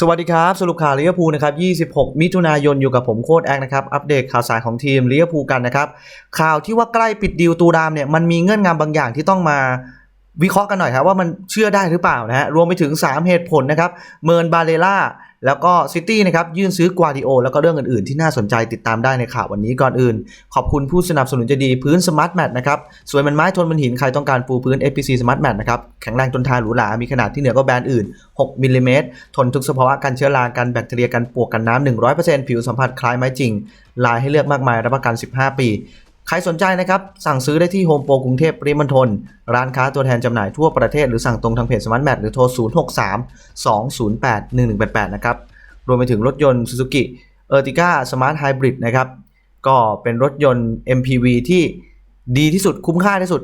สวัสดีครับสรุปข่าวลิเวอร์พูลนะครับ 26 มิถุนายนอยู่กับผมโค้ดแอกนะครับ อัปเดตข่าวสารของทีมลิเวอร์พูลกันนะครับ ข่าวที่ว่าใกล้ปิดดีลตูดามเนี่ยมันมีเงื่อนงำบางอย่างที่ต้องมาวิเคราะห์กันหน่อยครับว่ามันเชื่อได้หรือเปล่านะฮะรวมไปถึง 3 เหตุผลนะครับ เมิร์นบาเลล่า แล้วก็ซิตี้นะครับยื่นซื้อกวาดิโอ แล้วก็เรื่องอื่นๆ ที่น่าสนใจติดตามได้ในข่าววันนี้ก่อนอื่น ขอบคุณผู้สนับสนุนใจะดีพื้นสมาร์ทแมทนะครับสวยเหมันไม้ทนเหมันหิน ใครต้องการปูพื้น FPC Smart Mat นะครับแข็งแรงทนทานหรูหรา มีขนาดที่เหนือกว่าแบรนด์อื่น 6มิลลิเมตรทนทุกสภาวะกันเชื้อรากันแบคทีเรียกันปวกกันน้ำ100%ผิวสัมผัสคล้ายไม้จริงลายให้เลือกมากมายรับประกัน 15 ปี ใครสนใจนะครับ สั่งซื้อได้ที่โฮมโปรกรุงเทพปริมณฑลร้านค้าตัวแทนจำหน่ายทั่วประเทศหรือสั่งตรงทางเพจ Smart Mat หรือโทร 063 208 1188 นะครับ รวมไปถึงรถยนต์ Suzuki Ertiga Smart Hybrid นะครับ ก็เป็นรถยนต์ MPV ที่ดีที่สุดคุ้มค่าที่สุด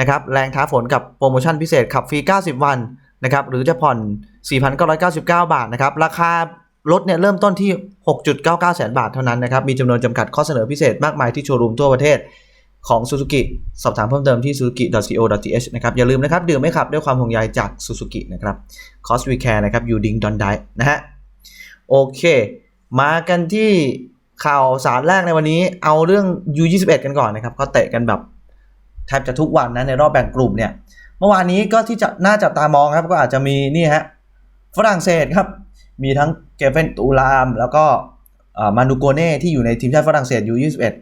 นะครับ แรงท้าฝนกับโปรโมชั่นพิเศษขับฟรี 90 วันนะครับ หรือจะผ่อน 4,999 บาทนะครับ ราคา รถเนี่ยเริ่มต้นที่ 6.99 แสนบาทเท่านั้นนะครับ มีจำนวนจำกัดข้อเสนอพิเศษมากมายที่โชว์รูมทั่วประเทศของ Suzuki สอบถามเพิ่มเติมที่ suzuki.co.th นะครับ อย่าลืมนะครับ ดื่มไม่ขับด้วยความห่วงใยจาก Suzuki นะครับ Cost We Care นะครับ You Ding Don't Die นะฮะ โอเค มากันที่ข่าวสารแรกในวันนี้ เอาเรื่อง U21 กันก่อนนะครับเขาเตะกันแบบแทบจะทุกวันนะในรอบแบ่งกลุ่มเนี่ย เมื่อวานนี้ก็ที่จะน่าจับตามองครับ ก็อาจจะมีนี่ฮะ ฝรั่งเศสครับ มีทั้ง เกเฟนตูลาม แล้วก็มานูโกเน่ที่อยู่ในทีมชาติฝรั่งเศส U21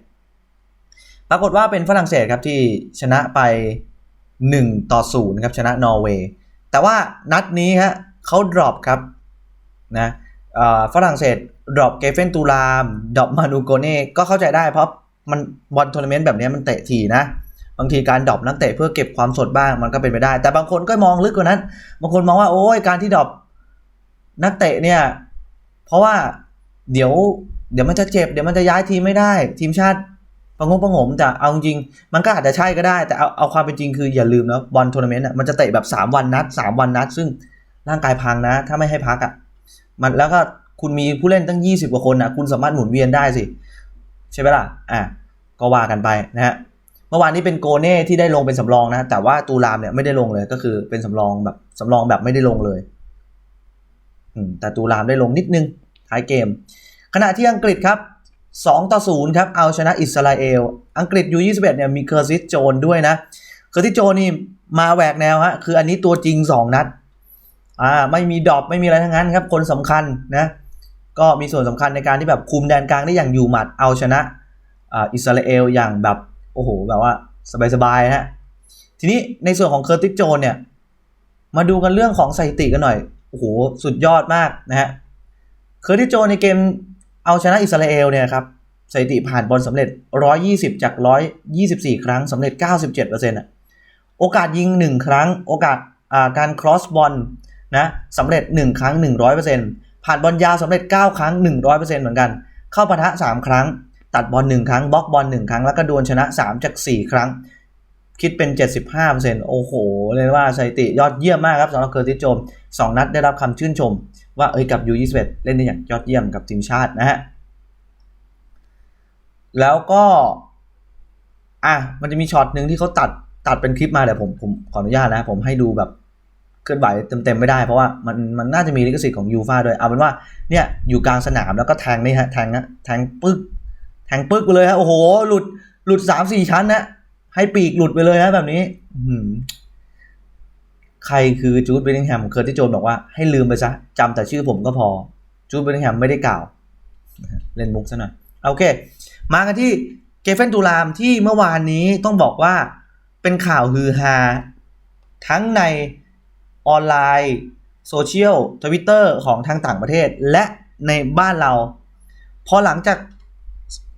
ปรากฏว่าเป็นฝรั่งเศสครับที่ชนะไป 1 ต่อ0ครับชนะนอร์เวย์แต่ว่านัดนี้ฮะเขาดรอปครับนะฝรั่งเศสดรอปเกเฟนตูลามดรอปมานูโกเน่ก็เข้าใจได้เพราะมันบอลทัวร์นาเมนต์แบบนี้มันเตะทีนะ บางทีการดรอปนักเตะเพื่อเก็บความสดบ้างมันก็เป็นไปได้ แต่บางคนก็มองลึกกว่านั้น บางคนมองว่าโอ้ยการที่ดรอปนักเตะเนี่ย เพราะว่าเดี๋ยวเดี๋ยวมันจะเจ็บเดี๋ยวมันจะย้ายทีมไม่ได้ ทีมชาติประงงประงมแต่เอาจริงมันก็อาจจะใช่ก็ได้ แต่เอาเอาความเป็นจริงคืออย่าลืมนะบอลทัวร์นาเมนต์อะมันจะเตะแบบ 3 วันนัด 3 วันนัด ซึ่งร่างกายพังนะ ถ้าไม่ให้พักอะมันแล้วก็คุณมีผู้เล่นตั้ง 20 กว่าคนนะคุณสามารถหมุนเวียนได้สิ ใช่ไหมล่ะอะก็ว่ากันไปนะฮะเมื่อวานนี้เป็นโกเน่ที่ได้ลงเป็นสำรองนะแต่ว่าตูรามเนี่ยไม่ได้ลงเลยก็คือเป็นสำรองแบบสำรองแบบไม่ได้ลงเลย แต่ตูรามได้ลงนิดนึงท้ายเกม ขณะที่อังกฤษครับ2ต่อ0ครับเอาชนะอิสราเอล อังกฤษยู21เนี่ยมีเคอร์ซิสโจนด้วยนะเคอร์ซิสโจนนี่มาแหวกแนวฮะคืออันนี้ตัวจริง 2 นัดอ่าไม่มีดรอปไม่มีอะไรทั้งนั้นครับคนสำคัญนะก็มีส่วนสำคัญในการที่แบบคุมแดนกลางได้อย่างอยู่หมัดเอาชนะอิสราเอลอย่างแบบโอ้โหแบบว่าสบายๆฮะทีนี้ในส่วนของเคอร์ติสโจนเนี่ยมาดูกันเรื่องของสถิติกันหน่อย โอ้โหสุดยอดมากนะฮะเคอร์ติโจนในเกมเอาชนะอิสราเอลเนี่ยครับสถิติผ่านบอลสำเร็จ 120 จาก 124 ครั้งสำเร็จ 97%อะโอกาสยิง 1 ครั้ง โอกาสการครอสบอลนะสำเร็จ 1 ครั้ง 100%ผ่านบอลยาวสำเร็จ 9 ครั้ง 100%เหมือนกัน เข้าปะทะ 3 ครั้ง ตัดบอล 1 ครั้ง บล็อกบอล 1 ครั้ง แล้วก็ดวลชนะ 3 จาก 4 ครั้ง คิดเป็น 75%โอ้โหเลยว่าสถิติยอดเยี่ยมมากครับสำหรับเคอร์ติสโจม2นัดได้รับคำชื่นชม ว่าเอ้ยกับ U21 เล่นได้อย่างยอดเยี่ยมกับทีมชาตินะฮะ แล้วก็ อะ มันจะมีช็อตหนึ่งที่เขาตัดตัดเป็นคลิปมาเดี๋ยวผมผมขออนุญาตนะ ผมให้ดูแบบเคลื่อนไหวเต็มๆไม่ได้เพราะว่ามันมันน่าจะมีลิขสิทธิ์ของยูฟาด้วยเอาเป็นว่าเนี่ยอยู่กลางสนามแล้วก็แทงนี่ฮะแทงนะแทงปึ๊กแทงปึ๊กไปเลยฮะโอ้โห หลุดหลุดสามสี่ชั้นนะ ให้ปีกหลุดไปเลยฮะแบบนี้ใครคือจูดเบนนิงแฮมเคอร์ที่โจนบอกว่าให้ลืมไปซะจำแต่ชื่อผมก็พอ จูดเบนนิงแฮมไม่ได้กล่าว เล่นมุกซะหน่อยโอเค มากันที่เกฟเฟนตูลามที่เมื่อวานนี้ต้องบอกว่าเป็นข่าวฮือฮา ทั้งในออนไลน์โซเชียลทวิตเตอร์ของทางต่างประเทศ และในบ้านเรา พอหลังจาก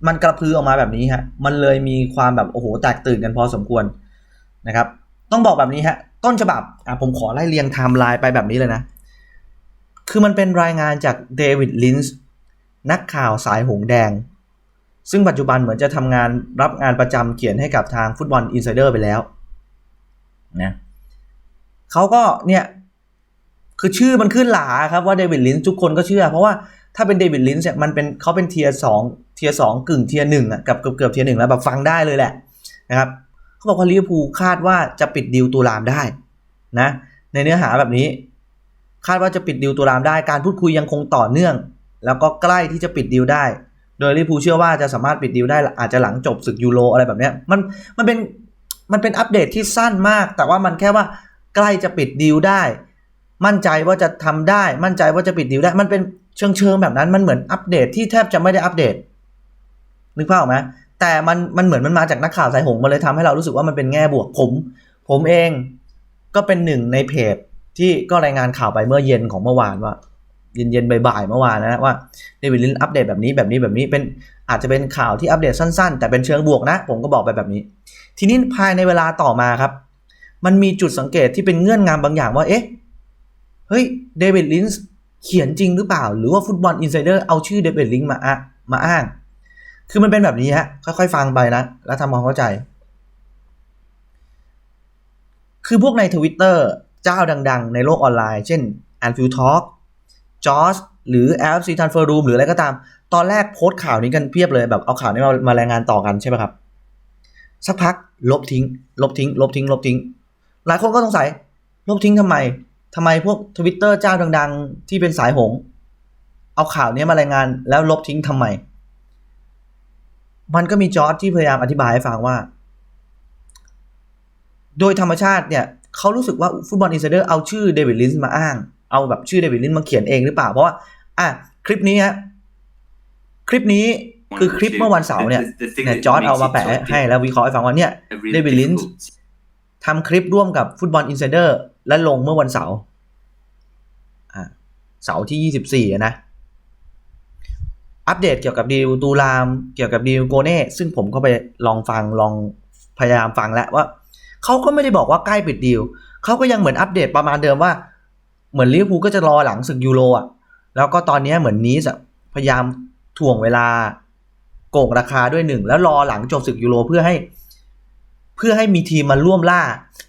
มันกระพือออกมาแบบนี้ฮะ มันเลยมีความแบบโอ้โหแตกตื่นกันพอสมควรนะครับ ต้องบอกแบบนี้ฮะ ต้นฉบับอะผมขอไล่เรียงไทม์ไลน์ไปแบบนี้เลยนะ คือมันเป็นรายงานจากเดวิดลินส์นักข่าวสายหงแดง ซึ่งปัจจุบันเหมือนจะทำงานรับงานประจำเขียนให้กับทางฟุตบอลอินไซเดอร์ไปแล้วนะเขาก็เนี่ยคือชื่อมันขึ้นหลาครับว่าเดวิดลินส์ทุกคนก็เชื่อ เพราะว่า ถ้าเป็นเดวิดลินส์เนี่ยมันเป็นเขาเป็นเทียร์สองเทียร์สองกึ่งเทียร์หนึ่งอะกับเกือบเกือบเทียร์หนึ่งแล้วแบบฟังได้เลยแหละนะครับเขาบอกว่าลิเวอร์พูลคาดว่าจะปิดดีลตูลามได้นะในเนื้อหาแบบนี้ คาดว่าจะปิดดีลตุลามได้การพูดคุยยังคงต่อเนื่อง แล้วก็ใกล้ที่จะปิดดีลได้ โดยลิเวอร์พูลเชื่อว่าจะสามารถปิดดีลได้อาจจะหลังจบศึกยูโรอะไรแบบนี้มันมันเป็นมันเป็นอัปเดตที่สั้นมาก แต่ว่ามันแค่ว่าใกล้จะปิดดีลได้ มั่นใจว่าจะทำได้ มั่นใจว่าจะปิดดีลได้มันเป็น เชิงเชิงแบบนั้นมันเหมือนอัปเดตที่แทบจะไม่ได้อัปเดตนึกภาพออกไหมแต่มันมันเหมือนมันมาจากนักข่าวสายหงมันเลยทำให้เรารู้สึกว่ามันเป็นแง่บวกผม ผมเองก็เป็นหนึ่งในเพจที่ก็รายงานข่าวไปเมื่อเย็นของเมื่อวานว่า เย็นเย็นๆบ่ายๆเมื่อวานนะว่าเดวิดลินอัปเดตแบบนี้แบบนี้แบบนี้เป็นอาจจะเป็นข่าวที่อัปเดตสั้นๆ แต่เป็นเชิงบวกนะ ผมก็บอกไปแบบนี้ ทีนี้ภายในเวลาต่อมาครับ มันมีจุดสังเกตที่เป็นเงื่อนงำบางอย่างว่าเอ๊ะเฮ้ยเดวิดลินส์ เขียนจริงหรือเปล่า หรือว่าฟุตบอลอินไซเดอร์เอาชื่อเดวิดลินส์มาอะมาอ้าง คือมันเป็นแบบนี้ฮะ ค่อยๆ ฟังไปนะ แล้วทำความเข้าใจ คือพวกในทวิตเตอร์เจ้าดัง ๆ ในโลกออนไลน์ เช่น a n f i e l Talk จอ s หรือ LFC Transfer Room หรืออะไรก็ตาม ตอนแรกโพสต์ข่าวนี้กันเพียบเลยแบบเอาข่าวนี้มามารายงานต่อกันใช่ไหมครับ สักพักลบทิ้ง ลบทิ้ง ลบทิ้ง ลบทิ้งหลายคนก็สงสัย ลบทิ้งทำไม ทำไมพวกทวิตเตอร์เจ้าดัง ๆ ที่เป็นสายหงส์เอาข่าวนี้มารายงานแล้วลบทิ้งทำไม มันก็มีจอร์จที่พยายามอธิบายให้ฟังว่า โดยธรรมชาติเนี่ยเขารู้สึกว่าฟุตบอลอินไซเดอร์เอาชื่อเดวิดลินส์มาอ้าง เอาแบบชื่อเดวิดลินส์มาเขียนเองหรือเปล่า เพราะว่า อะ คลิปนี้ฮะ คลิปนี้คือคลิปเมื่อวันเสาร์เนี่ยเนี่ยจอร์จเอามาแปะให้แล้ววิเคราะห์ให้ฟังว่าเนี่ยเดวิดลินส์ ทำคลิปร่วมกับฟุตบอลอินไซเดอร์และลงเมื่อวันเสาร์เสาร์ที่ 24 นะ อัปเดตเกี่ยวกับดีลตูราม เกี่ยวกับดีลโกเน่ ซึ่งผมก็ไปลองฟังลองพยายามฟังแล้วว่า เขาก็ไม่ได้บอกว่าใกล้ปิดดีลเขาก็ยังเหมือนอัปเดตประมาณเดิมว่า เหมือนลิเวอร์พูลก็จะรอหลังศึกยูโรอะ แล้วก็ตอนนี้เหมือนนีสอะพยายามถ่วงเวลาโกงราคาด้วยหนึ่งแล้วรอหลังจบศึกยูโรเพื่อให้ เพื่อให้มีทีมมาร่วมล่า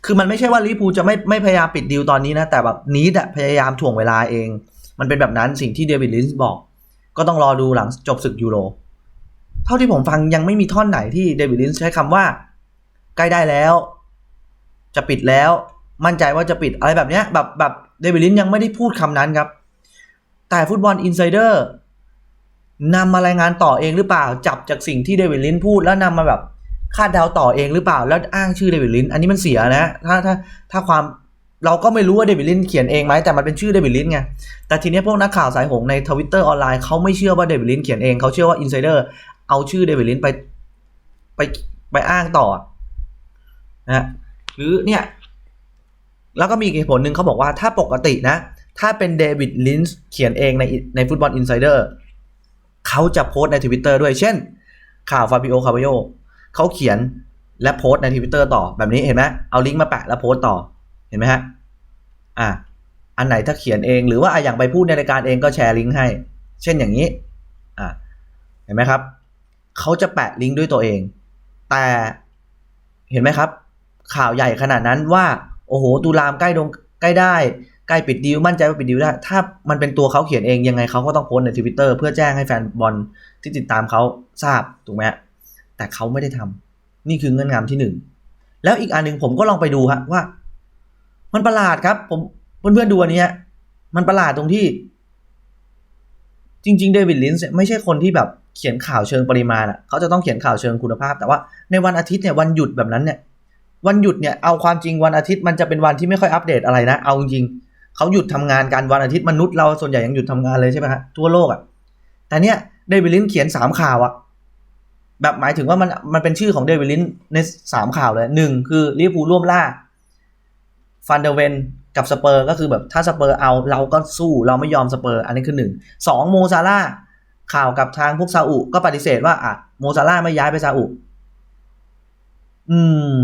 คือมันไม่ใช่ว่าลิเวอร์พูจะไม่ไม่พยายามปิดดีลตอนนี้นะ แต่แบบนีดอะพยายามถ่วงเวลาเอง มันเป็นแบบนั้นสิ่งที่เดวิดลินส์บอก ก็ต้องรอดูหลังจบศึกยูโร เท่าที่ผมฟังยังไม่มีท่อนไหนที่เดวิดลินส์ใช้คำว่า ใกล้ได้แล้ว จะปิดแล้ว มั่นใจว่าจะปิดอะไรแบบเนี้ยแบบแบบเดวิดลินส์ยังไม่ได้พูดคำนั้นครับ แต่ฟุตบอลอินไซเดอร์นำมารายงานต่อเองหรือเปล่าจับจากสิ่งที่เดวิดลินส์พูดแล้วนำมาแบบ คาดเดาต่อเองหรือเปล่า แล้วอ้างชื่อเดวิดลินส์อันนี้มันเสียนะ ถ้าถ้าถ้าความเราก็ไม่รู้ว่าเดวิดลินส์เขียนเองไหมแต่มันเป็นชื่อเดวิดลินส์ไง แต่ทีนี้พวกนักข่าวสายหงในทวิตเตอร์ออนไลน์เขาไม่เชื่อว่าเดวิดลินส์เขียนเองเขาเชื่อว่าอินไซเดอร์เอาชื่อเดวิดลินส์ไปไปไปอ้างต่อนะหรือเนี่ย แล้วก็มีเหตุผลหนึ่งเขาบอกว่าถ้าปกตินะ ถ้าเป็นเดวิดลินส์เขียนเองในในฟุตบอลอินไซเดอร์เขาจะโพสต์ในทวิตเตอร์ด้วยเช่น ข่าวฟาบิโอคาร์บโย เขาเขียนและโพสต์ในทวิตเตอร์ต่อแบบนี้เห็นไหมเอาลิงก์มาแปะแล้วโพสต์ต่อเห็นไหมฮะอะอันไหนถ้าเขียนเองหรือว่าอย่างไปพูดในรายการเองก็แชร์ลิงก์ให้ เช่นอย่างนี้อะเห็นไหมครับเขาจะแปะลิงก์ด้วยตัวเอง แต่เห็นไหมครับ ข่าวใหญ่ขนาดนั้นว่า โอ้โหตุลามใกล้ดงใกล้ได้ใกล้ปิดดีลมั่นใจว่าปิดดีลได้ ถ้ามันเป็นตัวเขาเขียนเองยังไงเขาก็ต้องโพสในทวิตเตอร์เพื่อแจ้งให้แฟนบอลที่ติดตามเขาทราบถูกไหมฮะ แต่เขาไม่ได้ทำนี่คือเงื่อนงำที่หนึ่งแล้วอีกอันหนึ่งผมก็ลองไปดูฮะว่า มันประหลาดครับ ผมเพื่อนๆดูอันนี้มันประหลาดตรงที่ จริง ๆ เดวิดลินส์ไม่ใช่คนที่แบบเขียนข่าวเชิงปริมาณอะเขาจะต้องเขียนข่าวเชิงคุณภาพ แต่ว่าในวันอาทิตย์เนี่ยวันหยุดแบบนั้นเนี่ยวันหยุดเนี่ยเอาความจริงวันอาทิตย์มันจะเป็นวันที่ไม่ค่อยอัปเดตอะไรนะเอาจริงเขาหยุดทำงานกันวันอาทิตย์มนุษย์เราส่วนใหญ่ยังหยุดทำงานเลยใช่ไหมฮะทั่วโลกอะแต่เนี่ยเดวิดลินส์เขียนสามข่าวอะ แบบหมายถึงว่ามันมันเป็นชื่อของเดวิลินส์ในสามข่าวเลยหนึ่งคือลิเวอร์พูลร่วมล่าฟันเดเวนกับสเปอร์ก็คือแบบถ้าสเปอร์เอาเราก็สู้เราไม่ยอมสเปอร์อันนี้คือหนึ่งสองโมซาร่าข่าวกับทางพวกซาอุก็ปฏิเสธว่าอะโมซาร่าไม่ย้ายไปซาอุอืม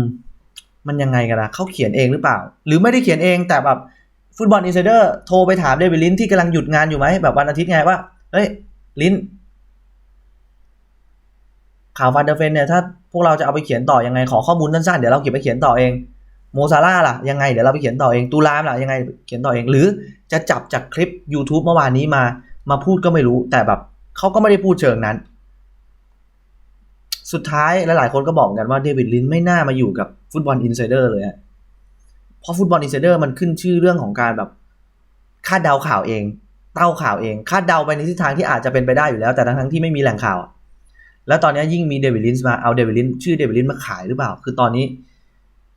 มันยังไงกันนะเขาเขียนเองหรือเปล่า หรือไม่ได้เขียนเองแต่แบบฟุตบอลอินไซเดอร์โทรไปถามเดวิลินที่กำลังหยุดงานอยู่ไหมแบบวันอาทิตย์ไงว่าเฮ้ยลิน ข่าวฟันเดอร์เฟนเนี่ยถ้าพวกเราจะเอาไปเขียนต่อยังไงขอข้อมูลสั้นๆเดี๋ยวเราเก็บไปเขียนต่อเองโมซาร่าล่ะยังไงเดี๋ยวเราไปเขียนต่อเองตูรามล่ะยังไงเขียนต่อเอง หรือจะจับจากคลิป YouTube เมื่อวานนี้มามาพูดก็ไม่รู้ แต่แบบเขาก็ไม่ได้พูดเชิงนั้น สุดท้ายลหลายๆคนก็บอกกันว่าเดวิดลินไม่น่ามาอยู่กับฟุตบอลอินไซเดอร์เลยเพราะฟุตบอลอินไซเดอร์มันขึ้นชื่อเรื่องของการแบบคาดเดาข่าวเอง เต้าข่าวเองคาดเดาไปในทิศทางที่อาจจะเป็นไปได้อยู่แล้ว แต่ทั้งทั้งๆที่ไม่มีแหล่งข่าว แล้วตอนนี้ยิ่งมีเดวิดลินส์มาเอาเดวิดลินชื่อเดวิดลินส์มาขายหรือเปล่า คือตอนนี้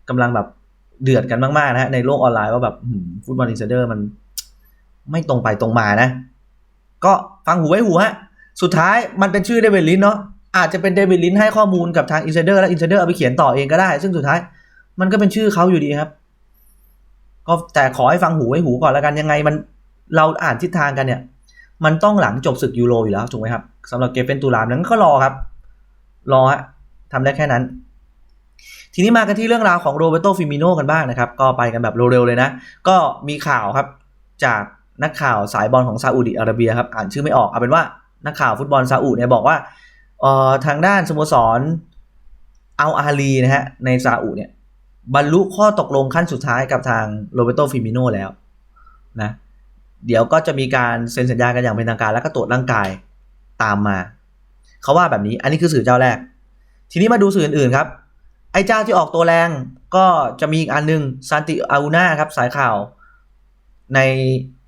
กำลังแบบเดือดกันมากๆนะฮะในโลกออนไลน์ว่าแบบฟุตบอลอินไซเดอร์มันไม่ตรงไปตรงมานะ ก็ฟังหูไว้หูฮะสุดท้ายมันเป็นชื่อเดวิดลินเนาะอาจจะเป็นเดวิดลินให้ข้อมูลกับทางอินไซเดอร์และอินไซเดอร์เอาไปเขียนต่อเองก็ได้ ซึ่งสุดท้ายมันก็เป็นชื่อเขาอยู่ดีครับ ก็แต่ขอให้ฟังหูไว้หูก่อนแล้วกันยังไงมันเราอ่านทิศทางกันเนี่ย มันต้องหลังจบศึกยูโรอยู่แล้วถูกไหมครับสำหรับเกฟเฟนตูรามนั้นก็รอครับ รอฮะทำได้แค่นั้น ทีนี้มากันที่เรื่องราวของโรเบโตฟิมิโนกันบ้างนะครับ ก็ไปกันแบบเร็วๆเลยนะ ก็มีข่าวครับจากนักข่าวสายบอลของซาอุดิอาระเบียครับอ่านชื่อไม่ออกเอาเป็นว่านักข่าวฟุตบอลซาอุเนี่ยบอกว่าเอ่อทางด้านสโมสรเอัลอาลีนะฮะในซาอุเนี่ยบรรลุข้อตกลงขั้นสุดท้ายกับทางโรเบโตฟิมิโนแล้วนะ เดี๋ยวก็จะมีการเซ็นสัญญากันอย่างเป็นทางการแล้วก็ตรวจร่างกายตามมา เขาว่าแบบนี้อันนี้คือสื่อเจ้าแรก ทีนี้มาดูสื่ออื่นๆครับ ไอ้เจ้าที่ออกตัวแรงก็จะมีอีกอันหนึงซานติอาอูนาครับสายข่าวใน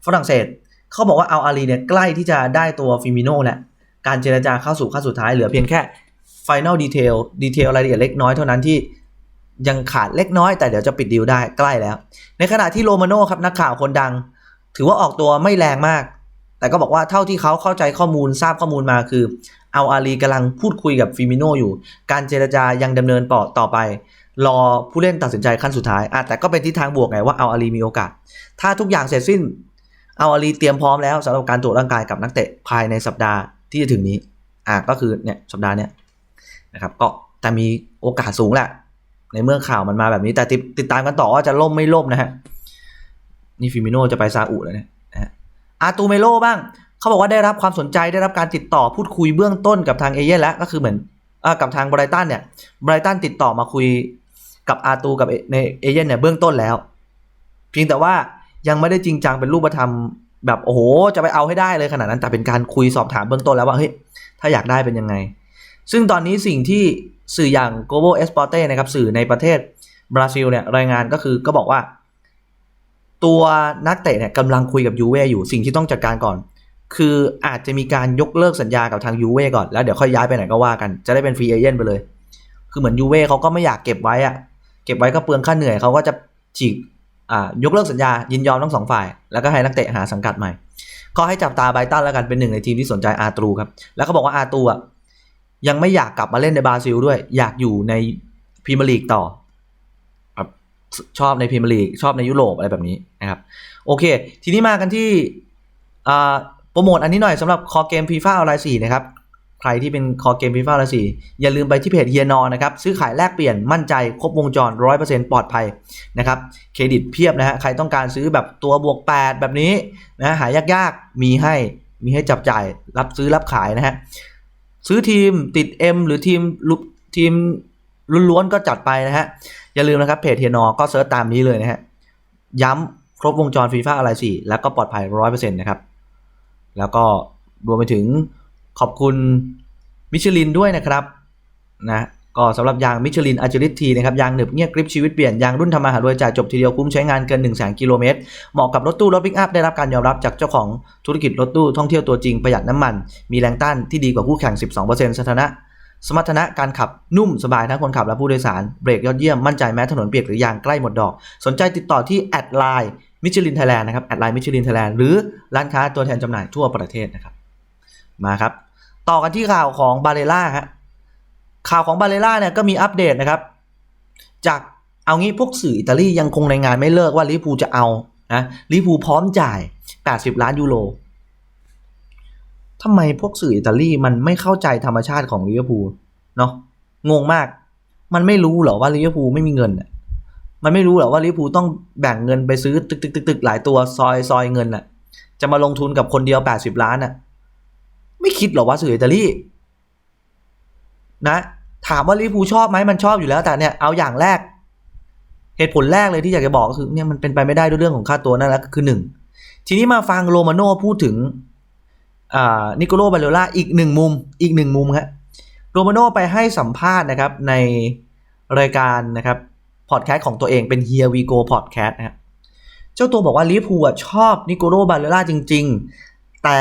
ฝรั่งเศส เขาบอกว่าเอัลอาลีเนี่ยใกล้ที่จะได้ตัวฟิมิโน่แหละการเจรจาเข้าสู่ขั้นสุดท้ายเหลือเพียงแค่ Final Detail ดีเทลรายละเอียดเล็กน้อยเท่านั้นที่ยังขาดเล็กน้อยแต่เดี๋ยวจะปิดดีลได้ใกล้แล้ว ในขณะที่โรมาโน่ครับนักข่าวคนดัง ถือว่าออกตัวไม่แรงมาก แต่ก็บอกว่าเท่าที่เขาเข้าใจข้อมูลทราบข้อมูลมาคือ เอาอาลีกำลังพูดคุยกับฟิมิโนอยู่ การเจรจายังดำเนินต่อต่อไป รอผู้เล่นตัดสินใจขั้นสุดท้ายอะแต่ก็เป็นทิศทางบวกไงว่าเอาอาลีมีโอกาส ถ้าทุกอย่างเสร็จสิ้น เอาอาลีเตรียมพร้อมแล้วสำหรับการตรวจร่างกายกับนักเตะภายในสัปดาห์ที่จะถึงนี้อะก็คือเนี่ยสัปดาห์เนี้ยนะครับก็แต่มีโอกาสสูงแหละในเมื่อข่าวมันมาแบบนี้แต่ติดติดตามกันต่อว่าจะล่มไม่ล่มนะฮะ นี่ฟิมิโนจะไปซาอุแล้วเนี่ยนะฮะอาตูเมโลบ้าง เขาบอกว่าได้รับความสนใจได้รับการติดต่อพูดคุยเบื้องต้นกับทางเอเย่นแล้ว ก็คือเหมือนอกับทางไบรตันเนี่ยไบรตันติดต่อมาคุยกับอาตูกับในเอเย่นเนี่ยเบื้องต้นแล้ว เพียงแต่ว่ายังไม่ได้จริงจังเป็นรูปธรรมแบบโอ้โหจะไปเอาให้ได้เลยขนาดนั้นแต่เป็นการคุยสอบถามเบื้องต้นแล้วว่าเฮ้ยถ้าอยากได้เป็นยังไง ซึ่งตอนนี้สิ่งที่สื่ออย่าง Global Esporte นะครับสื่อในประเทศบราซิลเนี่ยรายงานก็คือก็บอกว่า ตัวนักเตะเนี่ยกำลังคุยกับยูเว่อยู่สิ่งที่ต้องจัดการก่อน คืออาจจะมีการยกเลิกสัญญากับทางยูเว่ก่อนแล้วเดี๋ยวค่อยย้ายไปไหนก็ว่ากันจะได้เป็นฟรีเอเจนต์ไปเลย คือเหมือนยูเว่เขาก็ไม่อยากเก็บไว้อะเก็บไว้ก็เปลืองค่าเหนื่อยเขาก็จะฉีกอ่ายกเลิกสัญญายินยอมทั้งสองฝ่าย แล้วก็ให้นักเตะหาสังกัดใหม่ก็ให้จับตาไบตันแล้วกันเป็นหนึ่งในทีมที่สนใจอาตูครับแล้วเขาบอกว่าอาตูอะยังไม่อยากกลับมาเล่นในบราซิลด้วย อยากอยู่ในพรีเมียร์ลีกต่อ ชอบในพรีเมียร์ลีกชอบในยุโรปอะไรแบบนี้นะครับ โอเค ทีนี้มากันที่โปรโมทอันนี้หน่อยสำหรับคอเกมฟีฟ่าออนไลน์4นะครับ ใครที่เป็นคอเกมฟีฟ่าออนไลน์4อย่าลืมไปที่เพจเฮียนอนะครับ ซื้อขายแลกเปลี่ยนมั่นใจ ครบวงจร100%ปอร์เซ็นต์ปลอดภัยนะครับ เครดิตเพียบนะฮะ ใครต้องการซื้อแบบตัวบวก8แบบนี้นะหายากๆ มีให้มีให้จับจ่ายรับซื้อรับขายนะฮะซื้อทีมติด M หรือทีมลุทีม ล้วนๆก็จัดไปนะฮะ อย่าลืมนะครับเพจเฮียนอก็เซิร์ชตามนี้เลยนะฮะ ย้ำครบวงจรฟีฟ่าอะไรสี่แล้วก็ปลอดภัยร้อยเปอร์เซ็นต์นะครับ แล้วก็รวมไปถึงขอบคุณมิชลินด้วยนะครับนะก็สำหรับยางมิชลินอาจิลิทีนะครับยางหนึบเงียบกริบชีวิตเปลี่ยน ยางรุ่นทำมาหารวยจ่ายจบทีเดียวคุ้มใช้งานเกิน1 0 0 0 0 0กิโลเมตร เหมาะกับรถตู้รถปิกอัพได้รับการยอมรับจากเจ้าของธุรกิจรถตู้ท่องเที่ยวตัวจริงประหยัดน้ำมัน มีแรงต้านที่ดีกว่าคู่แข่ง 12%สถานะ สมรรถนะการขับนุ่มสบายทั้งคนขับและผู้โดยสาร เบรกยอดเยี่ยม มั่นใจแม้ถนนเปียกหรือยางใกล้หมดดอก สนใจติดต่อที่แอดไลน์มิชลินไทยแลนด์นะครับแอดไลน์มิชลินไทยแลนด์หรือร้านค้าตัวแทนจำหน่ายทั่วประเทศนะครับ มาครับ ต่อกันที่ข่าวของบาเลล่าฮะข่าวของบาเลล่าเนี่ยก็มีอัปเดตนะครับ จากเอางี้พวกสื่ออิตาลียังคงรายงานไม่เลิกว่าลิเวอร์พูจะเอานะลิเวอร์พูพร้อมจ่าย 80 ล้านยูโร ทำไมพวกสื่ออิตาลีมันไม่เข้าใจธรรมชาติของลิเวอร์พูลเนาะงงมาก มันไม่รู้เหรอว่าลิเวอร์พูลไม่มีเงินมันไม่รู้เหรอว่าลิเวอร์พูลต้องแบ่งเงินไปซื้อตึกตึกตึกตึกหลายตัวซอยซอยเงินอะจะมาลงทุนกับคนเดียว 80 ล้านอะไม่คิดหรอว่าสื่ออิตาลีนะ ถามว่าลิเวอร์พูลชอบไหมมันชอบอยู่แล้วแต่เนี่ยเอาอย่างแรก เหตุผลแรกเลยที่อยากจะบอกก็คือเนี่ยมันเป็นไปไม่ได้ด้วยเรื่องของค่าตัวนั่นแหละคือหนึ่งทีนี้มาฟังโรมาโน่พูดถึง นิโคโลบาเลล่าอีกหนึ่งมุมอีกหนึ่งมุมครับโรมาโน่ไปให้สัมภาษณ์นะครับในรายการนะครับพอดแคสต์ของตัวเองเป็น Here We Go Podcast นะครับเจ้าตัวบอกว่าลิเวอร์พูลอะชอบนิโกโรบาเลล่าจริง ๆ แต่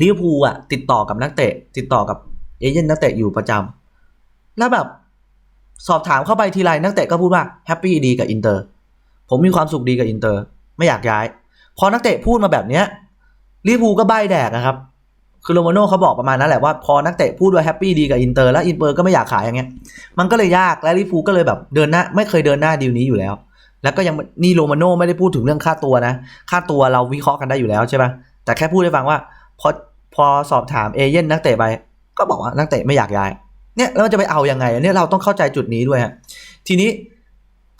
ลิเวอร์พูลอะติดต่อกับนักเตะ ติดต่อกับเอเย่นนักเตะอยู่ประจำแล้วแบบสอบถามเข้าไปทีไรนักเตะก็พูดว่าแฮปปี้ดีกับอินเตอร์ผมมีความสุขดีกับอินเตอร์ไม่อยากย้าย พอนักเตะพูดมาแบบเนี้ย ลิเวอร์พูลก็ใบแดกนะครับ คือโรมาโน่เขาบอกประมาณนั้นแหละว่าพอนักเตะพูดว่าแฮปปี้ดีกับอินเตอร์แล้วอินเตอร์ก็ไม่อยากขายอย่างเงี้ย มันก็เลยยากและลิเวอร์พูลก็เลยแบบเดินหน้าไม่เคยเดินหน้าดีลนี้อยู่แล้ว แล้วก็ยังนี่โรมาโน่ไม่ได้พูดถึงเรื่องค่าตัวนะ ค่าตัวเราวิเคราะห์กันได้อยู่แล้วใช่ปะแต่แค่พูดให้ฟังว่าพอพอสอบถามเอเย่นนักเตะไปก็บอกว่านักเตะไม่อยากย้าย เนี่ยแล้วจะไปเอาอยังไงเนี่ยเราต้องเข้าใจจุดนี้ด้วยฮะทีนี้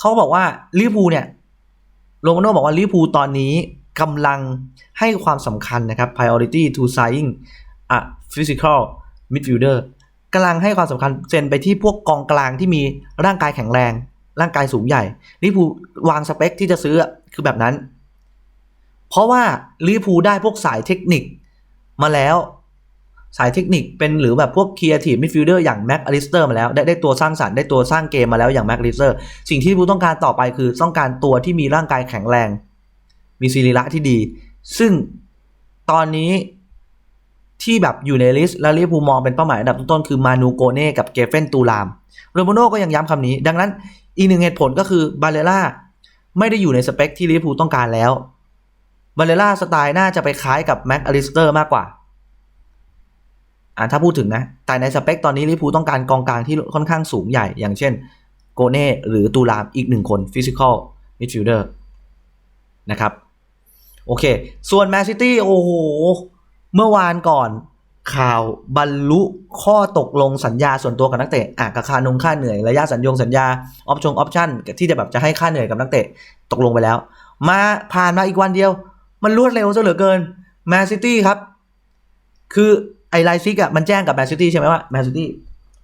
เขาบอกว่าลิเวอร์พูลเนี่ยโรมาโน่บอกว่าลิเวอร์พูลตอนนี้ กำลังให้ความสำคัญนะครับ priority to signing a physical midfielder กำลังให้ความสำคัญเซ็นไปที่พวกกองกลางที่มีร่างกายแข็งแรง ร่างกายสูงใหญ่ลิพูวางสเปคที่จะซื้อคือแบบนั้น เพราะว่าลิพูได้พวกสายเทคนิคมาแล้วสายเทคนิคเป็นหรือแบบพวก Creative Midfielder อย่างแม็กอลิสเตอร์มาแล้ว ได้ได้ตัวสร้างสรรค์ได้ตัวสร้างเกมมาแล้วอย่างแม็กอลิสเตอร์สิ่งที่ลิพูต้องการต่อไปคือต้องการตัวที่มีร่างกายแข็งแรง มีสรีระที่ดี ซึ่งตอนนี้ที่แบบอยู่ในลิสต์และลิเวอร์พูลมองเป็นเป้าหมายอันดับต้นๆคือมานูโกเน่กับเกเฟนตูลามโรมโน่ก็ยังย้ำคำนี้ ดังนั้นอีกหนึ่งเหตุผลก็คือบาเลล่าไม่ได้อยู่ในสเปคที่ลิเวอร์พูลต้องการแล้วบาเลล่าสไตล์น่าจะไปคล้ายกับแม็กอลิสเตอร์มากกว่าอ่าถ้าพูดถึงนะ แต่ในสเปคตอนนี้ลิเวอร์พูลต้องการกองกลางที่ค่อนข้างสูงใหญ่ อย่างเช่นโกเน่หรือตูลามอีกหนึ่งคนฟิสิกอลมิดฟิลเดอร์นะครับ โอเค ส่วนแมนซิตี้โอ้โห เมื่อวานก่อนข่าวบรรลุข้อตกลงสัญญาส่วนตัวกับนักเตะอะกับค่านงค่าเหนื่อยระยะสัญญงสัญญาออปชงออปชั่นที่จะแบบจะให้ค่าเหนื่อยกับนักเตะตกลงไปแล้ว มาผ่านมาอีกวันเดียว มันรวดเร็วซะเหลือเกินแมนซิตี้ครับ คือไอไลซิกอะมันแจ้งกับแมนซิตี้ใช่ไหมว่าแมนซิตี้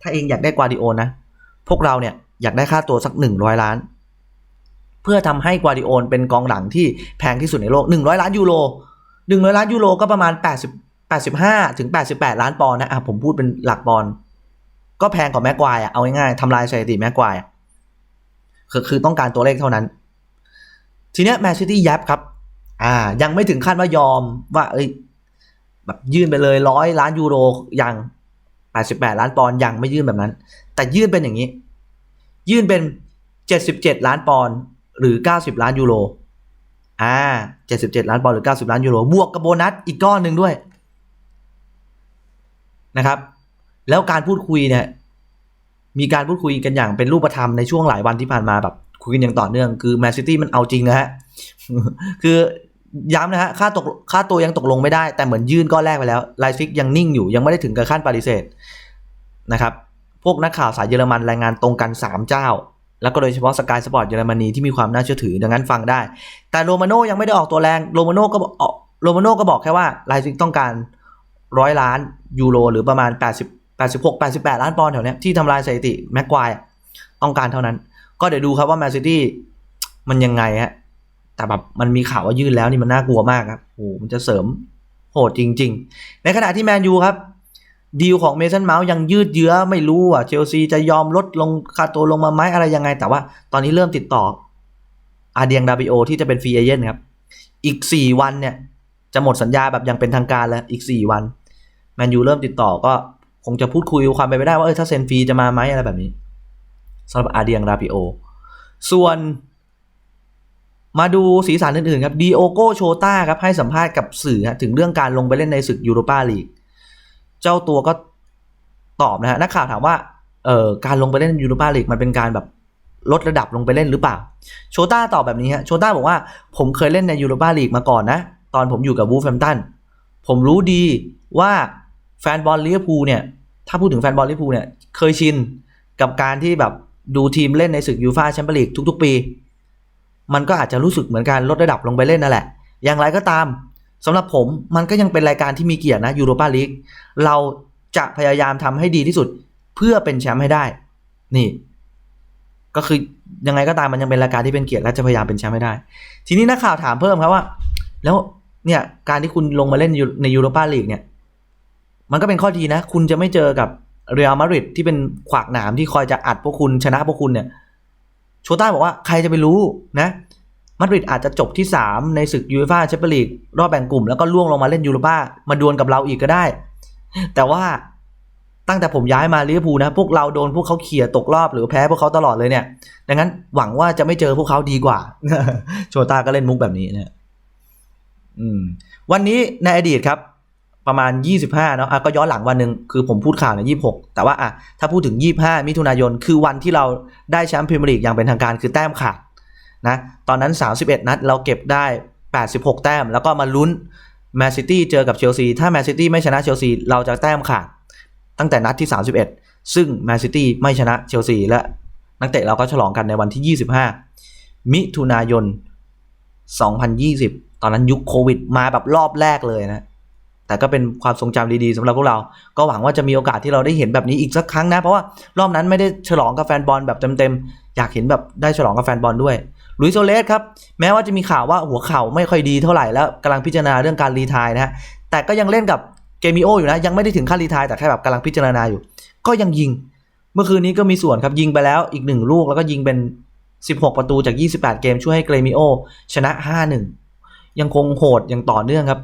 ถ้าเองอยากได้กวาดิโอนะ พวกเราเนี่ยอยากได้ค่าตัวสักหนึ่งร้อยล้าน พื่อทำให้กวาดิโอนเป็นกองหลังที่แพงที่สุดในโลกหนึ่งร้อยล้านยูโรหนึ่งร้อยล้านยูโรก็ประมาณแปดสิบแปดสิบห้าถึงแปดสิบแปดล้านปอนด์นะอะผมพูดเป็นหลักปอนด์ก็แพงกว่าแม็กควายอะเอาง่ายๆทำลายสถิติแม็กควายคือคือต้องการตัวเลขเท่านั้น ทีเนี้ยแมนซิตี้ยับครับ อ่า ยังไม่ถึงขั้นว่ายอมว่า เอ้ยแบบยื่นไปเลยร้อยล้านยูโรยังแปดสิบแปดล้านปอนด์ยังไม่ยื่นแบบนั้น แต่ยื่นเป็นอย่างนี้ ยื่นเป็นเจ็ดสิบเจ็ดล้านปอนด์ หรือเก้าสิบล้านยูโรอ่าเจ็ดสิบเจ็ดล้านปอนด์หรือเก้าสิบล้านยูโรบวกกับโบนัสอีกก้อนหนึ่งด้วยนะครับ แล้วการพูดคุยเนี่ยมีการพูดคุยกันอย่างเป็นรูปธรรมในช่วงหลายวันที่ผ่านมาแบบคุยกันอย่างต่อเนื่องคือแมนซิตี้มันเอาจริงนะฮะคือย้ำนะฮะค่าตกค่าตัวยังตกลงไม่ได้ แต่เหมือนยื่นก้อนแรกไปแล้วไลซิกยังนิ่งอยู่ยังไม่ได้ถึงกับขั้นปฏิเสธนะครับ พวกนักข่าวสายเยอรมันรายงานตรงกัน 3 เจ้า แล้วก็โดยเฉพาะสกายสปอร์ตเยอรมนีที่มีความน่าเชื่อถือดังนั้นฟังได้ แต่โรมาโน่ยังไม่ได้ออกตัวแรงโรมาโน่ก็บอกโรมาโน่ก็บอกแค่ว่าไลซิกต้องการร้อยล้านยูโรหรือประมาณ 80 86 88 ล้านปอนด์แถวเนี้ยที่ทำลายสถิติแม็กควายต้องการเท่านั้น ก็เดี๋ยวดูครับว่าแมนซิตี้มันยังไงฮะแต่แบบมันมีข่าวว่ายื่นแล้วนี่มันน่ากลัวมากครับโอ้โหมันจะเสริมโหดจริง ๆ ในขณะที่แมนยูครับ ดีลของเมสันเมาส์ยังยืดเยื้อไม่รู้อะเชลซีจะยอมลดลงค่าตัวลงมาไหมอะไรยังไง แต่ว่าตอนนี้เริ่มติดต่ออาเดียงดาบิโอที่จะเป็นฟรีเอเจนต์ครับ อีก 4 วันเนี่ย จะหมดสัญญาแบบย่างเป็นทางการแล้วอีก 4 วันแมนยูเริ่มติดต่อก็คงจะพูดคุยความไปนไปได้ว่าเออถ้าเซ็นฟรีจะมาไหมอะไรแบบนี้สำหรับอาเดียงดาบิโอส่วนมาดูสีสันอื่นๆครับดีโอโกโชตาครับให้สัมภาษณ์กับสื่อถึงเรื่องการลงไปเล่นในศึกยูโรปาลีก เจ้าตัวก็ตอบนะฮะนักข่าวถามว่าเอ่อการลงไปเล่นยูโรปาลีกมันเป็นการแบบลดระดับลงไปเล่นหรือเปล่า โชต้าตอบแบบนี้ฮะโชต้าบอกว่าผมเคยเล่นในยูโรปาลีกมาก่อนนะ ตอนผมอยู่กับวูฟแฮมตันผมรู้ดีว่าแฟนบอลลิเวอร์พูลเนี่ย ถ้าพูดถึงแฟนบอลลิเวอร์พูลเนี่ย เคยชินกับการที่แบบดูทีมเล่นในศึกยูฟ่าแชมเปี้ยนลีกทุก ๆ ปี มันก็อาจจะรู้สึกเหมือนการลดระดับลงไปเล่นนั่นแหละ อย่างไรก็ตาม สำหรับผมมันก็ยังเป็นรายการที่มีเกียรตินะยูโรปาลีกเราจะพยายามทำให้ดีที่สุดเพื่อเป็นแชมป์ให้ได้ นี่ ก็คือยังไงก็ตามมันยังเป็นรายการที่เป็นเกียรติและจะพยายามเป็นแชมป์ให้ได้ ทีนี้นักข่าวถามเพิ่มครับว่า แล้วเนี่ยการที่คุณลงมาเล่นในยูโรปาลีกเนี่ย มันก็เป็นข้อดีนะ คุณจะไม่เจอกับเรอัลมาดริดที่เป็นขวากหนามที่คอยจะอัดพวกคุณชนะพวกคุณเนี่ยโชต้าบอกว่าใครจะไปรู้นะ มาดริดอาจจะจบที่ 3 ในศึกยูฟ่าแชมเปี้ยนลีกรอบแบ่งกลุ่มแล้วก็ล่วงลงมาเล่นยูโรป้ามาดวลกับเราอีกก็ได้ แต่ว่าตั้งแต่ผมย้ายมาลิเวอร์พูลนะ พวกเราโดนพวกเขาเขี่ยตกรอบหรือแพ้พวกเขาตลอดเลยเนี่ย ดังนั้นหวังว่าจะไม่เจอพวกเขาดีกว่า โชตาก็เล่นมุกแบบนี้เนี่ยอืม วันนี้ในอดีตครับ ประมาณ 25เนาะะก็ย้อนหลังวันหนึ่งคือผมพูดข่าวใน26 แต่ว่าอะถ้าพูดถึง 25 มิถุนายนคือวันที่เราได้แชมป์พรีเมียร์ลีกอย่างเป็นทางการคือแต้มขาด นะตอนนั้น 31 นัดเราเก็บได้ 86 แต้ม แล้วก็มาลุ้นแมนซิตี้เจอกับเชลซีถ้าแมนซิตี้ไม่ชนะเชลซีเราจะแต้มขาดตั้งแต่นัดที่ 31 ซึ่งแมนซิตี้ไม่ชนะเชลซีและนักเตะเราก็ฉลองกันในวันที่ 25 มิถุนายน 2020 ตอนนั้นยุคโควิดมาแบบรอบแรกเลยนะ แต่ก็เป็นความทรงจำดีๆสำหรับพวกเรา ก็หวังว่าจะมีโอกาสที่เราได้เห็นแบบนี้อีกสักครั้งนะ เพราะว่ารอบนั้นไม่ได้ฉลองกับแฟนบอลแบบเต็มๆ อยากเห็นแบบได้ฉลองกับแฟนบอลด้วย ลุยโซเลสครับ แม้ว่าจะมีข่าวว่าหัวเข่าไม่ค่อยดีเท่าไหร่แล้วกำลังพิจารณาเรื่องการรีทายนะฮะแต่ก็ยังเล่นกับเกมิโออยู่นะ ยังไม่ได้ถึงขั้นรีทายแต่แค่แบบกำลังพิจารณาอยู่ ก็ยังยิง เมื่อคืนนี้ก็มีส่วนครับยิงไปแล้วอีกหนึ่งลูกแล้วก็ยิงเป็น 16 ประตูจาก 28 เกมช่วยให้เกรมิโอชนะ 5-1 ยังคงโหดอย่างต่อเนื่องครับ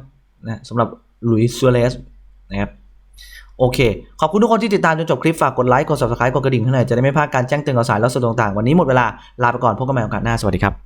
นะสำหรับลุยส์ซัวเรสนะครับ โอเค ขอบคุณทุกคนที่ติดตามจนจบคลิป ฝากกดไลค์ กด subscribe กดกระดิ่งให้หน่อยจะได้ไม่พลาดการแจ้งเตือนข่าวสารและสดต่างๆ วันนี้หมดเวลา ลาไปก่อน พบกันใหม่โอกาสหน้า สวัสดีครับ